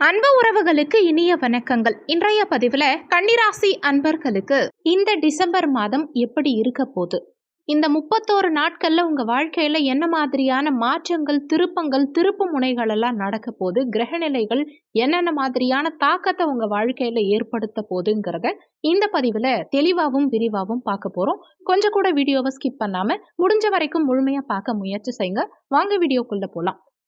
அன்பு உறவுகளுக்கு இனிய வணக்கங்கள். இன்றைய பதிவில் கன்னிராசி அன்பர்களுக்கு இந்த டிசம்பர் மாதம் எப்படி இருக்க போகுது? இந்த முப்பத்தோரு நாட்கள்ல உங்க வாழ்க்கையில என்ன மாதிரியான மாற்றங்கள் திருப்பங்கள் திருப்பு முனைகள் எல்லாம் நடக்க போகுது? கிரகநிலைகள் என்னென்ன மாதிரியான தாக்கத்தை உங்க வாழ்க்கையில ஏற்படுத்த போதுங்கிறத இந்த பதிவுல தெளிவாகவும் விரிவாகவும் பார்க்க போறோம். கொஞ்சம் கூட வீடியோவை ஸ்கிப் பண்ணாமல் முடிஞ்ச வரைக்கும் முழுமையா பார்க்க முயற்சி செய்யுங்க. வாங்க வீடியோக்குள்ள போகலாம்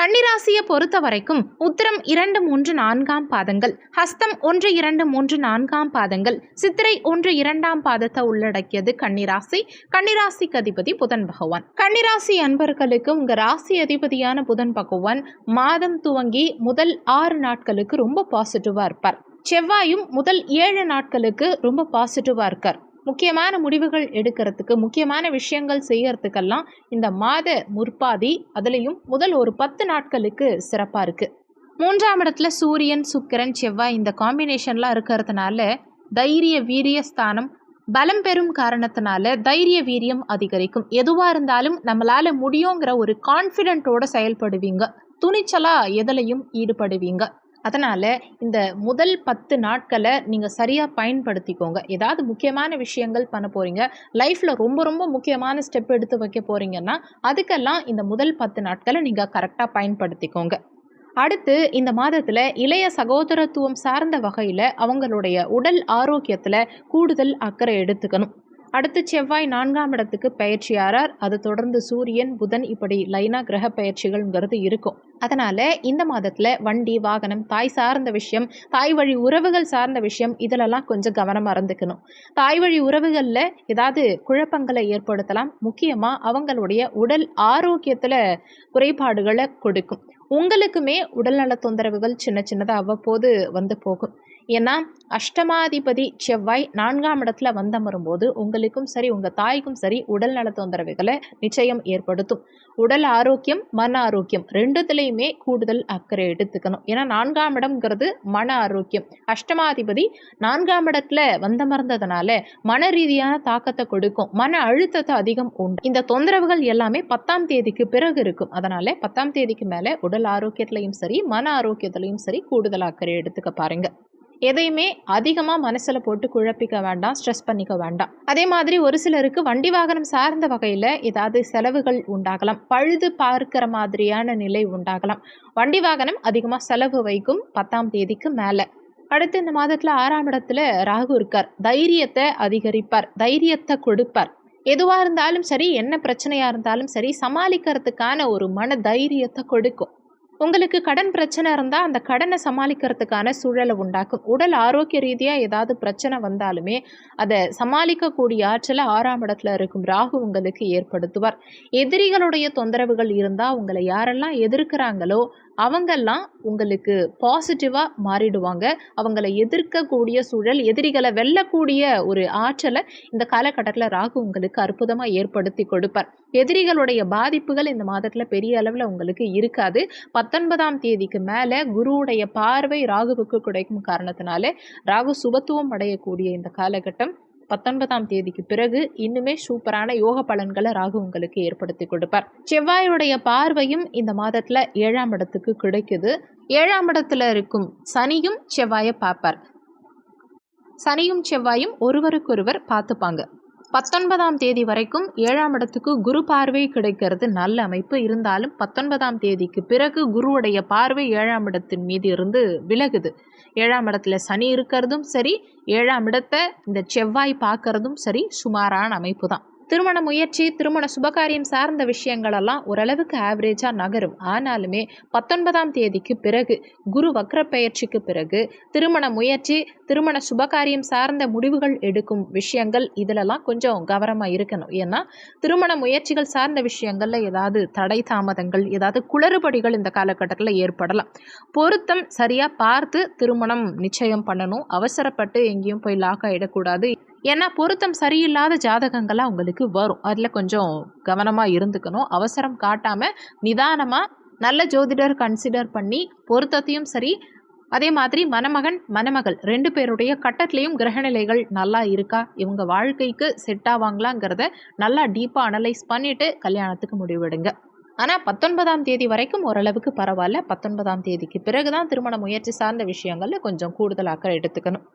கன்னிராசியை பொறுத்த வரைக்கும் உத்திரம் இரண்டு மூன்று நான்காம் பாதங்கள் ஹஸ்தம் ஒன்று இரண்டு மூன்று நான்காம் பாதங்கள் சித்திரை ஒன்று இரண்டாம் பாதத்தை உள்ளடக்கியது கன்னிராசி. கன்னிராசிக்கு அதிபதி புதன் பகவான். கன்னிராசி அன்பர்களுக்கு உங்க ராசி அதிபதியான புதன் பகவான் மாதம் துவங்கி முதல் ஆறு நாட்களுக்கு ரொம்ப பாசிட்டிவா இருப்பார். செவ்வாயும் முதல் ஏழு நாட்களுக்கு ரொம்ப பாசிட்டிவா இருக்கார். முக்கியமான முடிவுகள் எடுக்கிறதுக்கு முக்கியமான விஷயங்கள் செய்யறதுக்கெல்லாம் இந்த மாத முற்பாதி அதுலேயும் முதல் ஒரு பத்து நாட்களுக்கு சிறப்பாக இருக்குது மூன்றாம் இடத்துல சூரியன் சுக்கிரன் செவ்வாய் இந்த காம்பினேஷன்லாம் இருக்கிறதுனால தைரிய வீரிய ஸ்தானம் பலம் பெறும் காரணத்தினால தைரிய வீரியம் அதிகரிக்கும். எதுவாக இருந்தாலும் நம்மளால் முடியுங்கிற ஒரு கான்ஃபிடென்ட்டோட செயல்படுவீங்க. துணிச்சலாக எதுலையும் ஈடுபடுவீங்க. அதனால் இந்த முதல் பத்து நாட்களை நீங்கள் சரியாக பயன்படுத்திக்கோங்க. ஏதாவது முக்கியமான விஷயங்கள் பண்ண போகிறீங்க லைஃப்பில் ரொம்ப ரொம்ப முக்கியமான ஸ்டெப் எடுத்து வைக்க போகிறீங்கன்னா அதுக்கெல்லாம் இந்த முதல் பத்து நாட்களை நீங்கள் கரெக்டாக பயன்படுத்திக்கோங்க. அடுத்து இந்த மாதத்தில் இளைய சகோதரத்துவம் சார்ந்த வகையில் அவங்களுடைய உடல் ஆரோக்கியத்தில் கூடுதல் அக்கறை எடுத்துக்கணும். அடுத்து செவ்வாய் நான்காம் இடத்துக்கு பயிற்சியாரார். அது தொடர்ந்து சூரியன் புதன் இப்படி லைனா கிரக பயிற்சிகள்ங்கிறது இருக்கும். அதனால இந்த மாதத்துல வண்டி வாகனம் தாய் சார்ந்த விஷயம் தாய் வழி உறவுகள் சார்ந்த விஷயம் இதிலெல்லாம் கொஞ்சம் கவனம் இருந்துக்கணும். தாய் வழி உறவுகளில் ஏதாவது குழப்பங்களை ஏற்படுத்தலாம். முக்கியமாக அவங்களுடைய உடல் ஆரோக்கியத்தில் குறைபாடுகளை கொடுக்கும். உங்களுக்குமே உடல்நல தொந்தரவுகள் சின்ன சின்னதாக அவ்வப்போது வந்து போகும். ஏன்னா அஷ்டமாதிபதி செவ்வாய் நான்காம் இடத்துல வந்தமரும்போது உங்களுக்கும் சரி உங்கள் தாய்க்கும் சரி உடல் நல தொந்தரவுகளை நிச்சயம் ஏற்படுத்தும். உடல் ஆரோக்கியம் மன ஆரோக்கியம் ரெண்டுத்துலேயுமே கூடுதல் அக்கறை எடுத்துக்கணும். ஏன்னா நான்காம் இடம்ங்கிறது மன ஆரோக்கியம். அஷ்டமாதிபதி நான்காம் இடத்துல வந்தமர்ந்ததுனால மன ரீதியான தாக்கத்தை கொடுக்கும். மன அழுத்தத்தை அதிகம் உண்டு. இந்த தொந்தரவுகள் எல்லாமே பத்தாம் தேதிக்கு பிறகு இருக்கும். அதனால பத்தாம் தேதிக்கு மேலே உடல் ஆரோக்கியத்திலையும் சரி மன ஆரோக்கியத்திலையும் சரி கூடுதல் அக்கறை எடுத்துக்க பாருங்கள் எதையுமே அதிகமாக மனசில் போட்டு குழப்பிக்க வேண்டாம் ஸ்ட்ரெஸ் பண்ணிக்க வேண்டாம். அதே மாதிரி ஒரு சிலருக்கு வண்டி வாகனம் சார்ந்த வகையில் ஏதாவது செலவுகள் உண்டாகலாம். பழுது பார்க்கிற மாதிரியான நிலை உண்டாகலாம். வண்டி வாகனம் அதிகமாக செலவு வைக்கும் பத்தாம் தேதிக்கு மேலே. அடுத்து இந்த மாதத்தில் ஆறாம் இடத்துல ராகு இருக்கார். தைரியத்தை அதிகரிப்பார் தைரியத்தை கொடுப்பார். எதுவாக இருந்தாலும் சரி என்ன பிரச்சனையாக இருந்தாலும் சரி சமாளிக்கிறதுக்கான ஒரு மன தைரியத்தை கொடுக்கும். உங்களுக்கு கடன் பிரச்சனை இருந்தால் அந்த கடனை சமாளிக்கிறதுக்கான சூழலை உண்டாக்கும். உடல் ஆரோக்கிய ரீதியாக ஏதாவது பிரச்சனை வந்தாலுமே அதை சமாளிக்கக்கூடிய ஆற்றலை ஆறாம் இடத்துல இருக்கும் ராகு உங்களுக்கு ஏற்படுத்துவார். எதிரிகளுடைய தொந்தரவுகள் இருந்தால் உங்களை யாரெல்லாம் எதிர்க்கிறாங்களோ அவங்கெல்லாம் உங்களுக்கு பாசிட்டிவாக மாறிடுவாங்க. அவங்கள எதிர்க்கக்கூடிய சூழல் எதிரிகளை வெல்லக்கூடிய ஒரு ஆற்றலை இந்த காலகட்டத்தில் ராகு உங்களுக்கு அற்புதமாக ஏற்படுத்தி கொடுப்பார். எதிரிகளுடைய பாதிப்புகள் இந்த மாதத்தில் பெரிய அளவில் உங்களுக்கு இருக்காது. பத்தொன்பதாம் தேதிக்கு மேலே குருவுடைய பார்வை ராகுவுக்கு கிடைக்கும் காரணத்தினால ராகு சுபத்துவம் அடையக்கூடிய இந்த காலகட்டம் பத்தொன்பதாம் தேதிக்கு பிறகு இன்னுமே சூப்பரான யோக பலன்களை ராகு உங்களுக்கு ஏற்படுத்தி கொடுப்பார். செவ்வாயுடைய பார்வையும் இந்த மாதத்தில் ஏழாம் இடத்துக்கு கிடைக்குது. ஏழாம் இடத்துல இருக்கும் சனியும் செவ்வாயை பார்ப்பார். சனியும் செவ்வாயும் ஒருவருக்கொருவர் பார்த்துப்பாங்க. பத்தொன்பதாம் தேதி வரைக்கும் ஏழாம் இடத்துக்கு குரு பார்வை கிடைக்கிறது. நல்ல அமைப்பு இருந்தாலும் பத்தொன்பதாம் தேதிக்கு பிறகு குருவுடைய பார்வை ஏழாம் இடத்தின் மீது இருந்து விலகுது. ஏழாம் இடத்துல சனி இருக்கிறதும் சரி ஏழாம் இடத்தை இந்த செவ்வாய் பார்க்கறதும் சரி சுமாரான அமைப்பு தான். திருமண முயற்சி திருமண சுபகாரியம் சார்ந்த விஷயங்களெல்லாம் ஓரளவுக்கு ஆவரேஜாக நகரும். ஆனாலுமே பத்தொன்பதாம் தேதிக்கு பிறகு குரு வக்ர பெயர்ச்சிக்கு பிறகு திருமண முயற்சி திருமண சுபகாரியம் சார்ந்த முடிவுகள் எடுக்கும் விஷயங்கள் இதிலெல்லாம் கொஞ்சம் கவனமாக இருக்கணும். ஏன்னா திருமண முயற்சிகள் சார்ந்த விஷயங்களில் ஏதாவது தடை தாமதங்கள் ஏதாவது குளறுபடிகள் இந்த காலகட்டத்தில் ஏற்படலாம். பொருத்தம் சரியாக பார்த்து திருமணம் நிச்சயம் பண்ணணும். அவசரப்பட்டு எங்கேயும் போய் லாக் ஆகிடக்கூடாது ஏன்னா பொருத்தம் சரியில்லாத ஜாதகங்கள்லாம் உங்களுக்கு வரும். அதில் கொஞ்சம் கவனமாக இருந்துக்கணும். அவசரம் காட்டாமல் நிதானமாக நல்ல ஜோதிடர் கன்சிடர் பண்ணி பொருத்தத்தையும் சரி அதே மாதிரி மணமகன் மணமகள் ரெண்டு பேருடைய கட்டத்துலேயும் கிரகநிலைகள் நல்லா இருக்கா? இவங்க வாழ்க்கைக்கு செட் ஆவாங்களாங்கிறத நல்லா டீப்பாக அனலைஸ் பண்ணிவிட்டு கல்யாணத்துக்கு முடிவெடுங்க. ஆனால் பத்தொன்பதாம் தேதி வரைக்கும் ஓரளவுக்கு பரவாயில்ல. பத்தொன்பதாம் தேதிக்கு பிறகு தான் திருமண முயற்சி சார்ந்த விஷயங்களில் கொஞ்சம் கூடுதல் அக்கறை எடுத்துக்கணும்.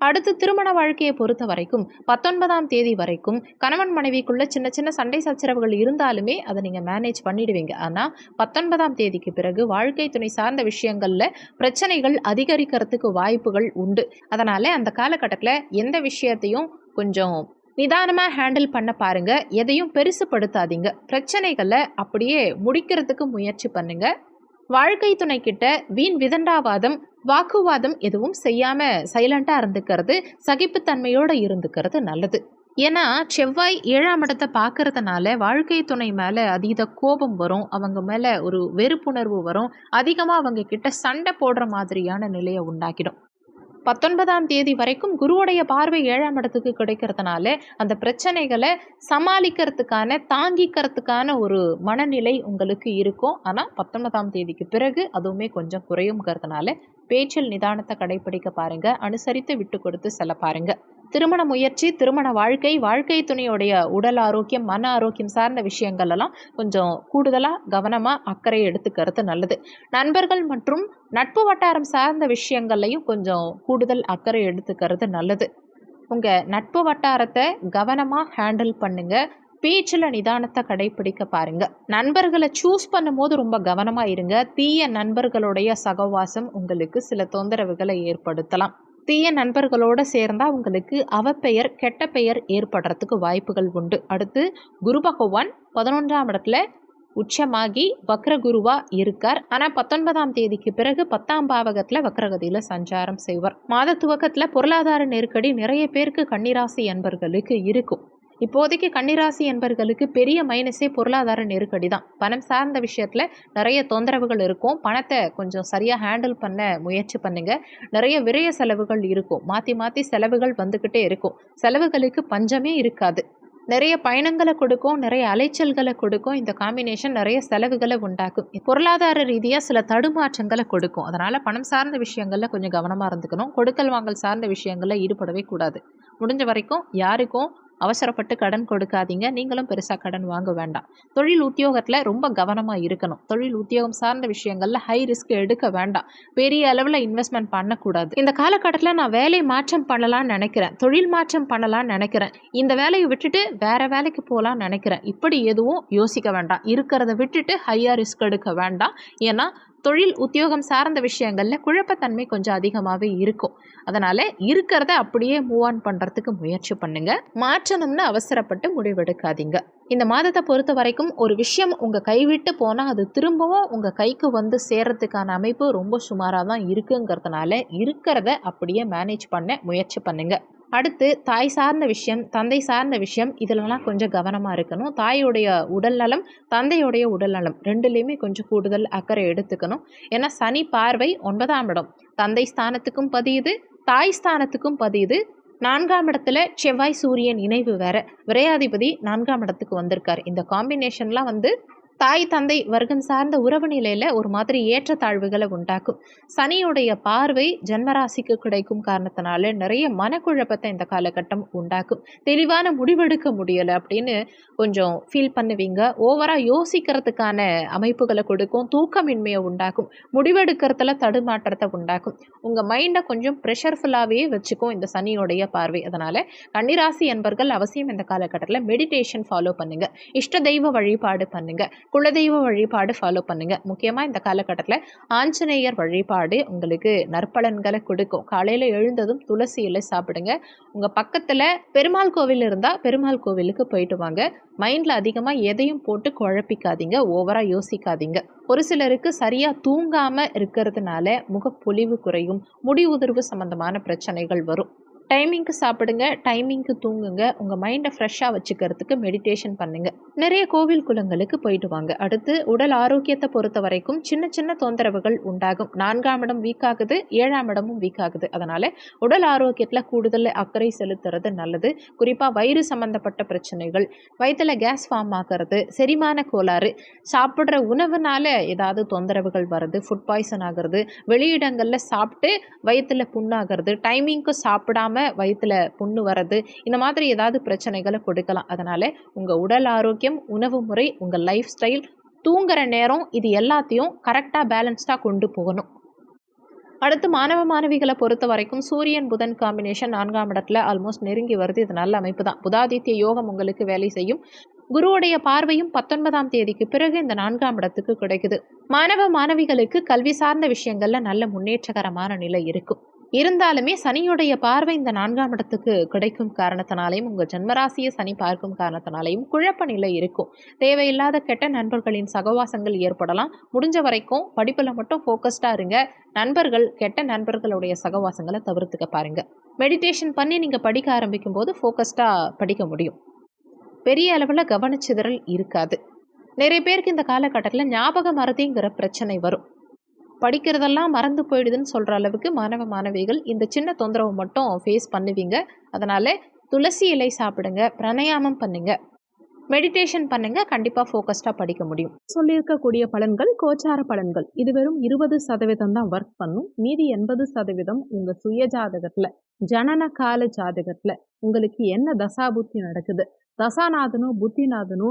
அடுத்து திருமண வாழ்க்கையை பொறுத்த வரைக்கும் பத்தொன்பதாம் தேதி வரைக்கும் கணவன் மனைவிக்குள்ள சின்ன சின்ன சண்டை சச்சரவுகள் இருந்தாலுமே அதை நீங்கள் மேனேஜ் பண்ணிடுவீங்க. ஆனால் பத்தொன்பதாம் தேதிக்கு பிறகு வாழ்க்கை துணை சார்ந்த விஷயங்களில் பிரச்சனைகள் அதிகரிக்கிறதுக்கு வாய்ப்புகள் உண்டு. அதனால் அந்த காலகட்டத்தில் எந்த விஷயத்தையும் கொஞ்சம் நிதானமாக ஹேண்டில் பண்ண பாருங்கள் எதையும் பெருசுப்படுத்தாதீங்க. பிரச்சனைகளை அப்படியே முடிக்கிறதுக்கு முயற்சி பண்ணுங்கள் வாழ்க்கை துணை கிட்ட வீண் விதண்டாவாதம் வாக்குவாதம் எதுவும் செய்யாமல் சைலண்டா இருந்துக்கிறது சகிப்புத்தன்மையோடு இருந்துக்கிறது நல்லது. ஏன்னா செவ்வாய் ஏழாம் இடத்தை பார்க்கறதுனால வாழ்க்கை துணை மேலே அதீத கோபம் வரும் அவங்க மேலே ஒரு வெறுப்புணர்வு வரும் அதிகமாக அவங்க கிட்ட சண்டை போடுற மாதிரியான நிலையை உண்டாக்கிடும். பத்தொன்பதாம் தேதி வரைக்கும் குருவுடைய பார்வை ஏழாம் இடத்துக்கு கிடைக்கிறதுனால அந்த பிரச்சனைகளை சமாளிக்கிறதுக்கான தாங்கிக்கிறதுக்கான ஒரு மனநிலை உங்களுக்கு இருக்கும். ஆனால் பத்தொன்பதாம் தேதிக்கு பிறகு அதுவுமே கொஞ்சம் குறையுங்கிறதுனால பேச்சில் நிதானத்தை கடைபிடிக்க பாருங்க. அனுசரித்து விட்டு கொடுத்து செல்ல பாருங்க. திருமண முயற்சி திருமண வாழ்க்கை வாழ்க்கை துணையோடைய உடல் ஆரோக்கியம் மன ஆரோக்கியம் சார்ந்த விஷயங்கள் எல்லாம் கொஞ்சம் கூடுதலாக கவனமாக அக்கறை எடுத்துக்கிறது நல்லது. நண்பர்கள் மற்றும் நட்பு வட்டாரம் சார்ந்த விஷயங்கள்லையும் கொஞ்சம் கூடுதல் அக்கறை எடுத்துக்கிறது நல்லது. உங்கள் நட்பு வட்டாரத்தை கவனமாக ஹேண்டில் பண்ணுங்கள் பேச்சில் நிதானத்தை கடைபிடிக்க பாருங்க. நண்பர்களை சூஸ் பண்ணும்போது ரொம்ப கவனமாக இருங்க. தீய நண்பர்களுடைய சகவாசம் உங்களுக்கு சில தொந்தரவுகளை ஏற்படுத்தலாம். தீய நண்பர்களோடு சேர்ந்தால் அவங்களுக்கு அவப்பெயர் கெட்ட பெயர் ஏற்படுறதுக்கு வாய்ப்புகள் உண்டு. அடுத்து குரு பகவான் பதினொன்றாம் இடத்துல உச்சமாகி வக்ரகுருவா இருக்கார். ஆனால் பத்தொன்பதாம் தேதிக்கு பிறகு பத்தாம் பாவகத்தில் வக்ரகதியில் சஞ்சாரம் செய்வார். மாத துவக்கத்தில் பொருளாதார நெருக்கடி நிறைய பேருக்கு கன்னிராசி அன்பர்களுக்கு இருக்கும். இப்போதைக்கு கன்னிராசி என்பர்களுக்கு பெரிய மைனஸே பொருளாதார நெருக்கடி தான். பணம் சார்ந்த விஷயத்தில் நிறைய தொந்தரவுகள் இருக்கும். பணத்தை கொஞ்சம் சரியாக ஹேண்டில் பண்ண முயற்சி பண்ணுங்க. நிறைய விரைய செலவுகள் இருக்கும். மாற்றி மாற்றி செலவுகள் வந்துக்கிட்டே இருக்கும். செலவுகளுக்கு பஞ்சமே இருக்காது. நிறைய பயணங்களை கொடுக்கும். நிறைய அலைச்சல்களை கொடுக்கும். இந்த காம்பினேஷன் நிறைய செலவுகளை உண்டாக்கும். பொருளாதார ரீதியாக சில தடுமாற்றங்களை கொடுக்கும். அதனால் பணம் சார்ந்த விஷயங்களில் கொஞ்சம் கவனமாக இருந்துக்கணும். கொடுக்கல் வாங்கல் சார்ந்த விஷயங்களில் ஈடுபடவே கூடாது. முடிஞ்ச வரைக்கும் யாருக்கும் அவசரப்பட்டு கடன் கொடுக்காதீங்க. நீங்களும் பெருசாக கடன் வாங்க வேண்டாம். தொழில் உத்தியோகத்தில் ரொம்ப கவனமாக இருக்கணும். தொழில் உத்தியோகம் சார்ந்த விஷயங்களில் ஹை ரிஸ்க் எடுக்க வேண்டாம். பெரிய அளவில் இன்வெஸ்ட்மெண்ட் பண்ணக்கூடாது. இந்த காலகட்டத்தில் நான் வேலை மாற்றம் பண்ணலாம்னு நினைக்கிறேன். தொழில் மாற்றம் பண்ணலாம்னு நினைக்கிறேன். இந்த வேலையை விட்டுட்டு வேற வேலைக்கு போகலான்னு நினைக்கிறேன். இப்படி எதுவும் யோசிக்க வேண்டாம். இருக்கிறத விட்டுட்டு ஹையாக ரிஸ்க் எடுக்க வேண்டாம். ஏன்னா தொழில் உத்தியோகம் சார்ந்த விஷயங்களில் குழப்பத்தன்மை கொஞ்சம் அதிகமாகவே இருக்கும். அதனால் இருக்கிறத அப்படியே மூவ் ஆன் பண்ணுறதுக்கு முயற்சி பண்ணுங்க. மாற்றணும்னு அவசரப்பட்டு முடிவெடுக்காதீங்க. இந்த மாதத்தை பொறுத்த வரைக்கும் ஒரு விஷயம் உங்கள் கைவிட்டு போனால் அது திரும்பவும் உங்கள் கைக்கு வந்து சேர்கிறதுக்கான அமைப்பு ரொம்ப சுமாராக தான் இருக்குங்கிறதுனால இருக்கிறத அப்படியே மேனேஜ் பண்ண முயற்சி பண்ணுங்கள் அடுத்து தாய் சார்ந்த விஷயம் தந்தை சார்ந்த விஷயம் இதிலலாம் கொஞ்சம் கவனமாக இருக்கணும். தாயோடைய உடல்நலம் தந்தையுடைய உடல்நலம் ரெண்டுலேயுமே கொஞ்சம் கூடுதல் அக்கறை எடுத்துக்கணும். ஏன்னா சனி பார்வை ஒன்பதாம் இடம். தந்தை ஸ்தானத்துக்கும் பதியுது தாய் ஸ்தானத்துக்கும் பதியுது. நான்காம் இடத்துல செவ்வாய் சூரியன் இணைவு வேற. விரையாதிபதி நான்காம் இடத்துக்கு வந்திருக்கார். இந்த காம்பினேஷன்லாம் வந்து தாய் தந்தை வர்க்கம் சார்ந்த உறவு நிலையில் ஒரு மாதிரி ஏற்றத்தாழ்வுகளை உண்டாக்கும். சனியுடைய பார்வை ஜென்மராசிக்கு கிடைக்கும் காரணத்தினால நிறைய மனக்குழப்பத்தை இந்த காலகட்டம் உண்டாக்கும். தெளிவான முடிவெடுக்க முடியலை அப்படின்னு கொஞ்சம் ஃபீல் பண்ணுவீங்க. ஓவராக யோசிக்கிறதுக்கான அமைப்புகளை கொடுக்கும் தூக்கமின்மையை உண்டாக்கும். முடிவெடுக்கிறதுல தடுமாற்றத்தை உண்டாக்கும். உங்கள் மைண்டை கொஞ்சம் ப்ரெஷர்ஃபுல்லாகவே வச்சுக்கும் இந்த சனியோடைய பார்வை. அதனால் கன்னிராசி என்பர்கள் அவசியம் இந்த காலகட்டத்தில் மெடிடேஷன் ஃபாலோ பண்ணுங்கள் இஷ்ட தெய்வ வழிபாடு பண்ணுங்கள் குலதெய்வ வழிபாடு ஃபாலோ பண்ணுங்கள் முக்கியமாக இந்த காலகட்டத்தில் ஆஞ்சநேயர் வழிபாடு உங்களுக்கு நற்பலன்களை கொடுக்கும். காலையில் எழுந்ததும் துளசி இலை சாப்பிடுங்க. உங்கள் பக்கத்தில் பெருமாள் கோவில் இருந்தால் பெருமாள் கோவிலுக்கு போயிட்டு வாங்க. மைண்டில் அதிகமாக எதையும் போட்டு குழப்பிக்காதீங்க. ஓவராக யோசிக்காதீங்க. ஒரு சிலருக்கு சரியாக தூங்காமல் இருக்கிறதுனால முகப்பொலிவு குறையும். முடி உதிர்வு சம்மந்தமான பிரச்சனைகள் வரும். டைமிங்க்கு சாப்பிடுங்க டைமிங்க்கு தூங்குங்க உங்கள் மைண்டை ஃப்ரெஷ்ஷாக வச்சுக்கிறதுக்கு மெடிடேஷன் பண்ணுங்கள் நிறைய கோவில் குளங்களுக்கு போயிட்டு வாங்க. அடுத்து உடல் ஆரோக்கியத்தை பொறுத்த வரைக்கும் சின்ன சின்ன தொந்தரவுகள் உண்டாகும். நான்காம் இடம் வீக் ஆகுது ஏழாம் இடமும் வீக் ஆகுது. அதனால் உடல் ஆரோக்கியத்தில் கூடுதல் அக்கறை செலுத்துறது நல்லது. குறிப்பாக வயிறு சம்மந்தப்பட்ட பிரச்சனைகள் வயிற்றில் கேஸ் ஃபார்ம் ஆகிறது செரிமான கோளாறு சாப்பிட்ற உணவுனால ஏதாவது தொந்தரவுகள் வருது ஃபுட் பாய்சன் ஆகிறது வெளியிடங்களில் சாப்பிட்டு வயிற்றில் புண்ணாகிறது டைமிங்க்கு சாப்பிடாம வயிற்றில் புண்ணு வர்றது இந்த மாதிரி ஏதாவது பிரச்சனைகளை கொடுக்கலாம். அதனால் உங்கள் உடல் ஆரோக்கியம் உணவு முறை உங்கள் லைஃப் ஸ்டைல் தூங்குற நேரம் இது எல்லாத்தையும் கரெக்டாக பேலன்ஸ்டாக கொண்டு போகணும். அடுத்து மாணவ மாணவிகளை பொறுத்த வரைக்கும் சூரியன் புதன் காம்பினேஷன் நான்காம் இடத்துல ஆல்மோஸ்ட் நெருங்கி வருது. இது நல்ல அமைப்பு தான். புதாதித்ய யோகம் உங்களுக்கு வேலை செய்யும். குருவுடைய பார்வையும் பத்தொன்பதாம் தேதிக்கு பிறகு இந்த நான்காம் இடத்துக்கு கிடைக்குது. மாணவ மாணவிகளுக்கு கல்வி சார்ந்த விஷயங்கள்ல நல்ல முன்னேற்றகரமான நிலை இருக்கும். இருந்தாலுமே சனியுடைய பார்வை இந்த நான்காம் இடத்துக்கு கிடைக்கும் காரணத்தினாலையும் உங்கள் ஜென்மராசியை சனி பார்க்கும் காரணத்தினாலையும் குழப்ப நிலை இருக்கும். தேவையில்லாத கெட்ட நண்பர்களின் சகவாசங்கள் ஏற்படலாம். முடிஞ்ச வரைக்கும் படிப்பில் மட்டும் ஃபோக்கஸ்டாக இருங்க. நண்பர்கள் கெட்ட நண்பர்களுடைய சகவாசங்களை தவிர்த்துக்க பாருங்கள் மெடிடேஷன் பண்ணி நீங்கள் படிக்க ஆரம்பிக்கும் போது ஃபோக்கஸ்டாக படிக்க முடியும். பெரிய அளவில் கவனச்சிதறல் இருக்காது. நிறைய பேருக்கு இந்த காலகட்டத்தில் ஞாபக மறதிங்கிற பிரச்சனை வரும். படிக்கிறதெல்லாம் மறந்து போயிடுதுன்னு சொல்கிற அளவுக்கு மாணவ மாணவிகள் இந்த சின்ன தொந்தரவு மட்டும் ஃபேஸ் பண்ணுவீங்க. அதனால் துளசி இலை சாப்பிடுங்க பிரணயாமம் பண்ணுங்க மெடிடேஷன் பண்ணுங்க கண்டிப்பாக ஃபோக்கஸ்டாக படிக்க முடியும். சொல்லியிருக்கக்கூடிய பலன்கள் கோச்சார பலன்கள். இது வெறும் இருபது சதவீதம் தான் ஒர்க் பண்ணும். மீதி எண்பது சதவீதம் உங்கள் சுய ஜாதகத்தில் ஜனன கால ஜாதகத்தில் உங்களுக்கு என்ன தசாபுத்தி நடக்குது? தசாநாதனோ புத்திநாதனோ